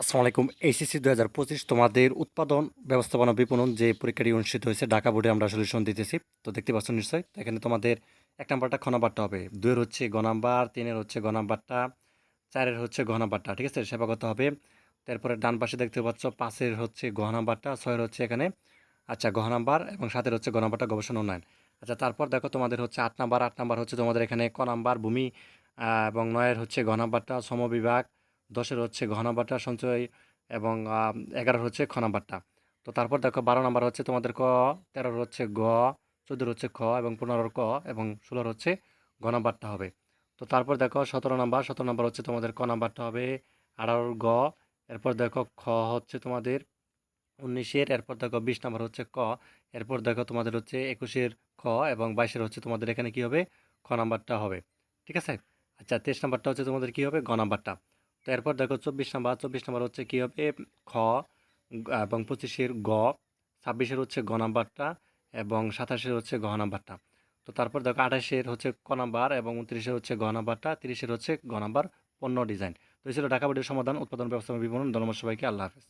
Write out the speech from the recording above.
আসসালামু আলাইকুম। এইচএসসি দু হাজার পঁচিশ তোমাদের উৎপাদন, ব্যবস্থাপনা, বিপণন যে পরীক্ষাটি অনুষ্ঠিত হয়েছে ঢাকা বোর্ডে আমরা সলিউশন দিতেছি। তো দেখতে পাচ্ছ নিশ্চয়ই, এখানে তোমাদের এক নাম্বারটা খ হবে। দুইয়ের হচ্ছে গ নাম্বার, তিনের হচ্ছে গ নাম্বারটা, চারের হচ্ছে গ নাম্বারটা, ঠিক আছে? সেবা করতে হবে। তারপরে ডান পাশে দেখতে পাচ্ছ পাঁচের হচ্ছে গ নাম্বারটা, ছয়ের হচ্ছে এখানে আচ্ছা গ নাম্বার এবং সাতের হচ্ছে গ নাম্বারটা গবেষণা উন্নয়ন। আচ্ছা তারপর দেখো তোমাদের হচ্ছে আট নাম্বার আট নাম্বার হচ্ছে তোমাদের এখানে ক নাম্বার, ভূমি এবং নয়ের হচ্ছে গ নাম্বারটা সমবিভাগ দশের হচ্ছে ঘ নাম্বারটা সঞ্চয় এবং এগারোর হচ্ছে খ নাম্বারটা। তো তারপর দেখো বারো নাম্বার হচ্ছে তোমাদের ক, তেরোর হচ্ছে গ, চোদ্দোর হচ্ছে খ এবং পনেরোর ক এবং ষোলোর হচ্ছে ঘ হবে। তো তারপর দেখো সতেরো নাম্বার সতেরো নাম্বার হচ্ছে তোমাদের ক নাম্বারটা হবে আঠারোর গ, এরপর দেখো খ হচ্ছে তোমাদের উনিশের, এরপর দেখো বিশ নাম্বার হচ্ছে ক, এরপর দেখো তোমাদের হচ্ছে একুশের খ এবং বাইশের হচ্ছে তোমাদের এখানে কি হবে? খ নাম্বারটা হবে। ঠিক আছে? আচ্ছা তেইশ নাম্বারটা হচ্ছে তোমাদের কি হবে? গ নাম্বারটা। তো এরপর দেখো চব্বিশ নাম্বার চব্বিশ নাম্বার হচ্ছে কী হবে? খ, এবং পঁচিশের গ, ছাব্বিশের হচ্ছে গ নাম্বারটা এবং সাতাশের হচ্ছে ঘ নাম্বারটা। তো তারপর দেখো আঠাশের হচ্ছে ক নাম্বার এবং উনত্রিশের হচ্ছে গ নাম্বারটা, তিরিশের হচ্ছে গ নাম্বার পণ্য ডিজাইন। তো এই ঢাকা বোর্ডের সমাধান, উৎপাদন ব্যবস্থা বিপণন। ধন্যবাদ সবাইকে, আল্লাহ হাফেজ।